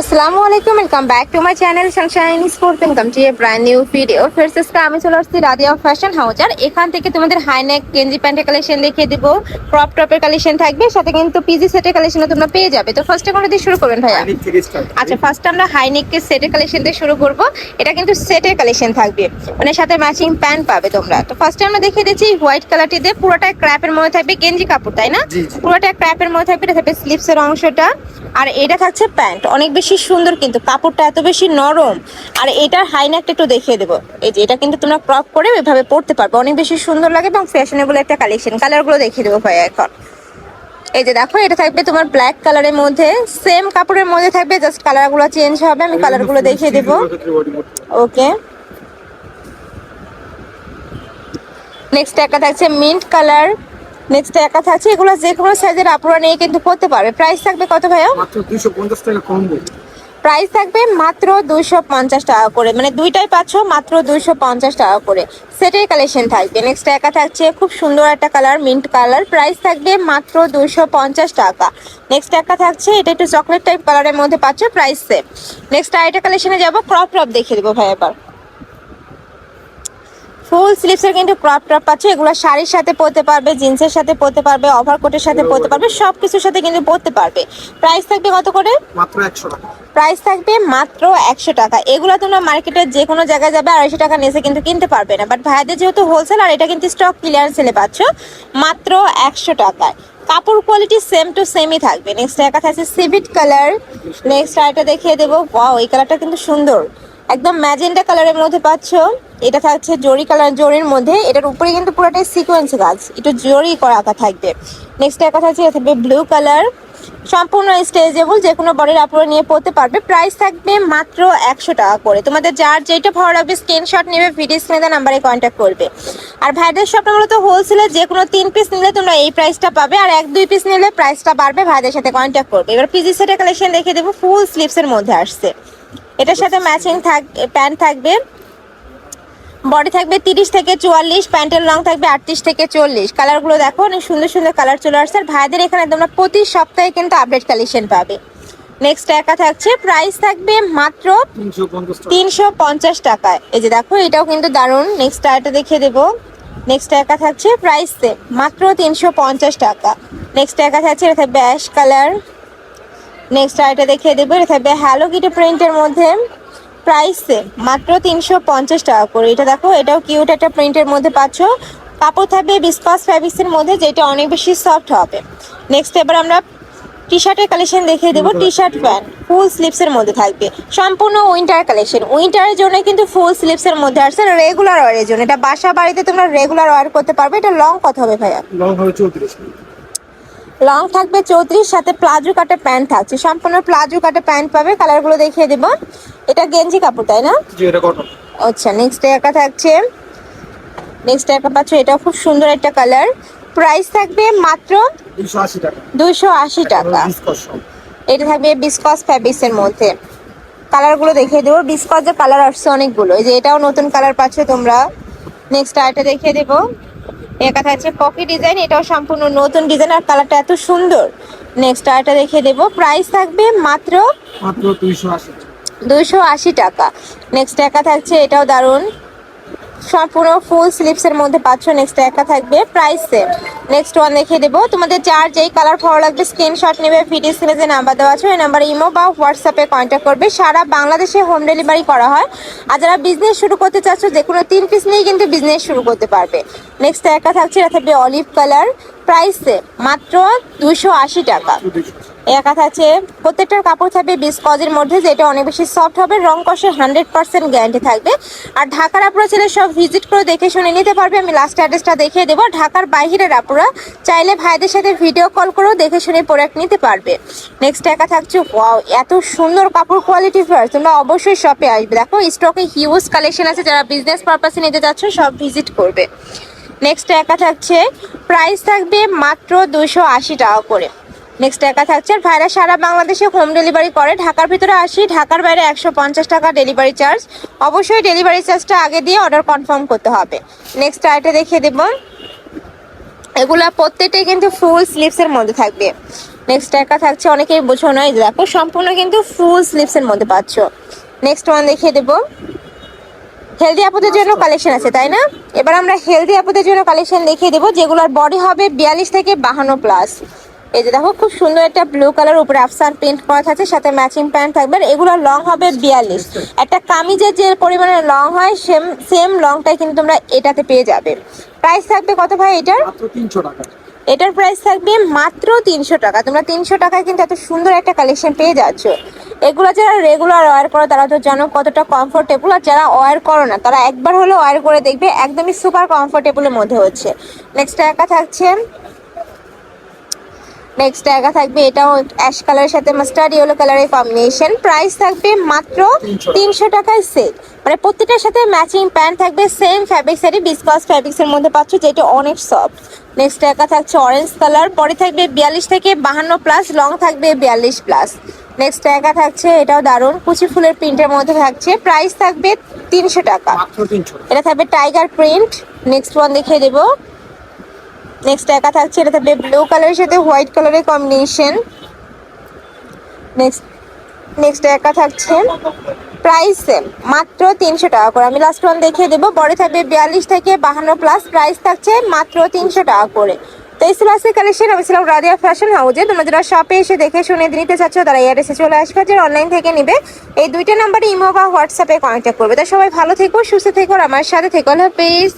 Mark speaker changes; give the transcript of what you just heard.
Speaker 1: আসসালামু আলাইকুম welcome back to my channel sunshine sports welcome to brand new video first আজকে আমি চলে আসছি রাদিয়া ফ্যাশন হাউস আর এখান থেকে তোমাদের হাইনেক গেঞ্জি প্যান্টের কালেকশন দেখিয়ে দিব। ক্রপ টপের কালেকশন থাকবে সাথে কিন্তু পিজি সেটের কালেকশনও তোমরা পেয়ে যাবে। তো ফার্স্টে কোনো দিয়ে শুরু করবেন ভাইয়া? আচ্ছা ফার্স্ট আমরা হাইনেকের সেটের কালেকশন দিয়ে শুরু করব। এটা কিন্তু সেটের কালেকশন থাকবে। মানে সাথে ম্যাচিং প্যান্ট পাবে তোমরা। তো ফার্স্টে আমরা দেখিয়ে দিচ্ছি হোয়াইট কালারটি দিয়ে পুরোটা ক্র্যাপের মধ্যে থাকবে গেঞ্জি কাপড় তাই না। পুরোটা ক্র্যাপের মধ্যে থাকবে এটা থাকবে স্লিপসের অংশটা। আর এটা থাকছে প্যান্ট অনেক বেশি সুন্দর কিন্তু, কাপড়টা এত বেশি নরম। আর এটার হাইনেকটা একটু দেখিয়ে দেবো। এই যে, এটা কিন্তু তোমরা ক্রপ করে এভাবে পড়তে পারবে। অনেক বেশি সুন্দর লাগে এবং ফ্যাশনেবল একটা কালেকশন কালারগুলো দেখিয়ে দেবো ভাইয়া এখন। এই যে দেখো, এটা থাকবে তোমার ব্ল্যাক কালারের মধ্যে। সেম কাপড়ের মধ্যে থাকবে জাস্ট কালারগুলো চেঞ্জ হবে। আমি কালারগুলো দেখিয়ে দেবো। ওকে নেক্সট একটা থাকছে মিন্ট কালার নেক্সট একটা থাকছে, এগুলো যে কোনো সাইজের আপুরা নিয়ে কিন্তু করতে পারবে। প্রাইস থাকবে কত ভাইয়া?
Speaker 2: মাত্র 250 টাকা কম্বো
Speaker 1: প্রাইস থাকবে মাত্র দুইশো পঞ্চাশ টাকা করে। মানে দুইটাই পাচ্ছ মাত্র দুইশো পঞ্চাশ টাকা করে। সেটের কালেকশন থাকবে। নেক্সট একা থাকছে খুব সুন্দর একটা কালার মিন্ট কালার। প্রাইস থাকবে মাত্র দুইশো পঞ্চাশ টাকা। নেক্সট একা থাকছে, এটা একটু চকলেট টাইপ কালারের মধ্যে পাচ্ছ প্রাইস সেম নেক্সট আরেকটা কালেকশনে যাব ক্রপ টপ দেখিয়ে দেবো ভাই এবার। ফুল স্লিভসের কিন্তু ক্রপ টপ পাচ্ছে। এগুলো শাড়ির সাথে পরতে পারবে জিন্সের সাথে পরতে পারবে ওভারকোটের সাথে পরতে পারবে সব কিছুর সাথে কিন্তু পরতে পারবে। প্রাইস থাকবে কত করে?
Speaker 2: মাত্র 100 টাকা।
Speaker 1: প্রাইস থাকবে মাত্র একশো টাকা। এগুলো তোমরা মার্কেটে যে কোনো জায়গায় যাবে আড়াইশো টাকা নিচে কিন্তু কিনতে পারবে না। বাট ভাইদের যেহেতু হোলসেল আর এটা কিন্তু স্টক ক্লিয়ার সেলে পাচ্ছ মাত্র একশো টাকায়। কাপড় কোয়ালিটি সেম টু সেমই থাকবে। নেক্সট একা থাকছে সিভিট কালার নেক্সট আরেকটা দেখিয়ে দেবো। ওয়াও এই কালারটা কিন্তু সুন্দর। একদম ম্যাজেন্টা কালারের মধ্যে পাচ্ছ। এটা থাকছে জরি কালার জরির মধ্যে। এটার উপরে কিন্তু পুরোটাই সিকোয়েন্স কাজ একটু জরি করা আঁকা থাকবে। নেক্সট একা থাকছে, এটা থাকবে ব্লু কালার সম্পূর্ণ স্টেজেবল যে কোনো বডির আপনারা নিয়ে পড়তে পারবে। প্রাইস থাকবে মাত্র একশো টাকা করে। তোমাদের যার যেটা ভালো লাগবে স্ক্রিনশট নেবে ভিডিও স্ক্রিনে নাম্বারে কন্ট্যাক্ট করবে। আর ভাইদের শপটা মূলত হোলসেলে যে কোনো তিন পিস নিলে তোমরা এই প্রাইসটা পাবে, আর এক, দুই পিস নিলে প্রাইসটা বাড়বে, ভাইদের সাথে কন্ট্যাক্ট করবে। এবার পিজি সেটের কালেকশন দেখে দেবো ফুল স্লিভসের মধ্যে আসছে। এটার সাথে ম্যাচিং থাক প্যান্ট থাকবে। বডি থাকবে তিরিশ থেকে চুয়াল্লিশ প্যান্টের লং থাকবে আটত্রিশ থেকে চল্লিশ। কালারগুলো দেখো অনেক সুন্দর সুন্দর কালার চলে আসছে। আর ভাইদের এখানে তোমরা প্রতি সপ্তাহে কিন্তু আপডেট কালেকশন পাবে। নেক্সট একা থাকছে প্রাইস থাকবে মাত্র তিনশো পঞ্চাশ টাকায়। এই যে দেখো এটাও কিন্তু দারুণ। নেক্সট আরেকটা দেখিয়ে দেবো। নেক্সট একা থাকছে প্রাইস মাত্র তিনশো পঞ্চাশ টাকা। নেক্সট একা থাকছে এটা থাকবে অ্যাশ কালার নেক্সট আরেকটা দেখিয়ে দেবো এটা থাকবে হ্যালো কিটি প্রিন্টের মধ্যে। প্রাইস সেম মাত্র তিনশো পঞ্চাশ টাকা করে। এটা দেখো এটাও কিউট একটা প্রিন্টের মধ্যে পাচ্ছ। কাপড় থাকবে বিসপাস ফ্যাব্রিক্সের মধ্যে যেটা অনেক বেশি সফট হবে। নেক্সট এবার আমরা টি শার্টের কালেকশন দেখিয়ে দেবো। টি শার্ট প্যান্ট ফুল স্লিপসের মধ্যে থাকবে। সম্পূর্ণ উইন্টার কালেকশন উইন্টারের জন্য কিন্তু ফুল স্লিপসের মধ্যে আসছে। রেগুলার ওয়ারের জন্য। এটা বাসা বাড়িতে তোমরা রেগুলার ওয়ার করতে পারবে। এটা লং কত হবে ভাইয়া?
Speaker 2: লং হবে 34
Speaker 1: লং থাকবে চৌত্রিশ সাথে প্লাজো কাটা প্যান্ট থাকছে। সম্পূর্ণ প্লাজো কাটা প্যান্ট পাবে কালারগুলো দেখিয়ে দেবো। এটা গেঞ্জি কাপড় তাই না? আচ্ছা নেক্সট একা থাকছে। নেক্সট একা পাচ্ছ এটা খুব সুন্দর একটা কালার। প্রাইস থাকবে মাত্র
Speaker 2: 280 টাকা।
Speaker 1: দুইশো আশি টাকা। এটা থাকবে বিসকস ফ্যাব্রিক্সের মধ্যে। কালারগুলো দেখিয়ে দেবো। বিসকসের কালার আসছে অনেকগুলো। এই যে এটাও নতুন কালার পাচ্ছ তোমরা। নেক্সট আরেকটা দেখিয়ে দেবো। একা থাকছে পকি ডিজাইন এটাও সম্পূর্ণ নতুন ডিজাইন আর কালারটা এত সুন্দর। নেক্সট আরেকটা দেখিয়ে দেবো। প্রাইস থাকবে মাত্র
Speaker 2: মাত্র 280
Speaker 1: দুইশো আশি টাকা। নেক্সট একা থাকছে এটাও দারুণ। সম্পূর্ণ ফুল স্লিপসের মধ্যে পাচ্ছ নেক্সট একা থাকবে প্রাইস নেক্সট ওয়ান দেখিয়ে দেবো। তোমাদের যার যেই কালার ভালো লাগবে স্ক্রিনশট নেবে ভিডিও স্ক্রিনে যে নাম্বার দেওয়া আছে, ওই নাম্বারে ইমো বা হোয়াটসঅ্যাপে কন্ট্যাক্ট করবে। সারা বাংলাদেশে হোম ডেলিভারি করা হয়। আর যারা বিজনেস শুরু করতে চাচ্ছ, যে কোনো তিন পিস নিয়েই কিন্তু বিজনেস শুরু করতে পারবে। নেক্সট একা থাকছে, এটা থাকবে অলিভ কালার প্রাইস মাত্র আশি টাকা।
Speaker 2: 280
Speaker 1: একা থাকছে প্রত্যেকটার কাপড় থাকবে বিসকজের মধ্যে, যেটা অনেক বেশি সফট হবে, রং কষের হান্ড্রেড পার্সেন্ট গ্যারান্টি থাকবে। আর ঢাকার আপুরা ছেলে সব ভিজিট করে দেখে শুনে নিতে পারবে, আমি লাস্ট অ্যাড্রেসটা দেখিয়ে দেবো। ঢাকার বাইরের আপুরা চাইলে ভাইদের সাথে ভিডিও কল করেও দেখে শুনে প্রোডাক্ট নিতে পারবে। নেক্সট একা থাকছে ওয়াও এত সুন্দর কাপড় কোয়ালিটি ফার্স তোমরা অবশ্যই শপে আসবে। দেখো স্টকে হিউজ কালেকশন আছে, যারা বিজনেস পারপাসে নিতে যাচ্ছ, সব ভিজিট করবে। নেক্সট একা থাকছে প্রাইস থাকবে মাত্র দুশো আশি টাকা করে। নেক্সট একা থাকছে আর ভাইরা সারা বাংলাদেশে হোম ডেলিভারি করে। ঢাকার ভিতরে আসি ঢাকার বাইরে একশো পঞ্চাশ টাকা ডেলিভারি চার্জ অবশ্যই ডেলিভারি চার্জটা আগে দিয়ে অর্ডার কনফার্ম করতে হবে। নেক্সট আইটা দেখিয়ে দেবো। এগুলা প্রত্যেকটাই কিন্তু ফুল স্লিভসের মধ্যে থাকবে। নেক্সট একা থাকছে অনেকেই বোঝো না এই যে দেখো সম্পূর্ণ কিন্তু ফুল স্লিপসের মধ্যে পাচ্ছ। নেক্সট ওয়ান দেখিয়ে দেবো। হেলদি আপুদের জন্য কালেকশন আছে তাই না? এবার আমরা হেলদি আপুদের জন্য কালেকশন দেখিয়ে দেবো যেগুলোর বডি হবে বিয়াল্লিশ থেকে বাহান্ন প্লাস এই যে দেখো খুব সুন্দর একটা ব্লু কালার উপরে আফসান প্রিন্ট করা থাকছে সাথে ম্যাচিং প্যান্ট থাকবে এগুলো লং হবে বিয়াল্লিশ। একটা কামিজের যে পরিমাণে লং হয় সেম সেম লংটাই কিন্তু তোমরা এটাতে পেয়ে যাবে। প্রাইস থাকবে কত ভাই এটার?
Speaker 2: তিনশো টাকা।
Speaker 1: এটার প্রাইস থাকবে মাত্র তিনশো টাকা। তোমরা তিনশো টাকায় কিন্তু এত সুন্দর একটা কালেকশন পেয়ে যাচ্ছ। এগুলো যারা রেগুলার ওয়ার করো তারা তো জানো কতটা কমফোর্টেবল আর যারা ওয়ার করো না তারা একবার হলো ওয়ার করে দেখবে একদমই সুপার কমফোর্টেবলের মধ্যে হচ্ছে। নেক্সট একা থাকছে নেক্সট একা থাকবে এটাও অ্যাশ কালারের সাথে মাস্টার্ড ইয়েলো কালারের কম্বিনেশন প্রাইস থাকবে মাত্র তিনশো টাকায় সেট মানে প্রত্যেকটার সাথে ম্যাচিং প্যান্ট থাকবে সেম ফ্যাব্রিক সেটই বিসকাস ফ্যাব্রিক্সের মধ্যে পাচ্ছ যেটা অনেক সফট নেক্সট একা থাকছে অরেঞ্জ কালার পরে থাকবে বিয়াল্লিশ থেকে বাহান্ন প্লাস লং থাকবে বিয়াল্লিশ প্লাস নেক্সট একা থাকছে এটাও দারুণ কুচি ফুলের প্রিন্টের মধ্যে থাকছে প্রাইস থাকবে তিনশো টাকা। এটা থাকবে টাইগার প্রিন্ট নেক্সট ওয়ান দেখিয়ে দেবো। নেক্সট একা থাকছে, এটা থাকবে ব্লু কালারের সাথে হোয়াইট কালারের কম্বিনেশন নেক্সট নেক্সট একা থাকছে। প্রাইস সেম মাত্র তিনশো টাকা করে। আমি লাস্ট ওয়ান দেখিয়ে দেবো। বড় থাকবে বিয়াল্লিশ থেকে বাহান্ন প্লাস প্রাইস থাকছে মাত্র তিনশো টাকা করে। তো এই ছিল কালেকশন আমি ছিলাম রাদিয়া ফ্যাশন হাউজে তোমরা যারা শপে এসে দেখে শুনে নিতে চাচ্ছ, তারা এয়ারএসে চলে আসবে। যারা অনলাইন থেকে নিবে, এই দুইটা নাম্বারে ইমো বা হোয়াটসঅ্যাপে কন্ট্যাক্ট করবে। তো সবাই ভালো থেকো, সুস্থ থেকো আমার সাথে থেকো। হলো প্লিজ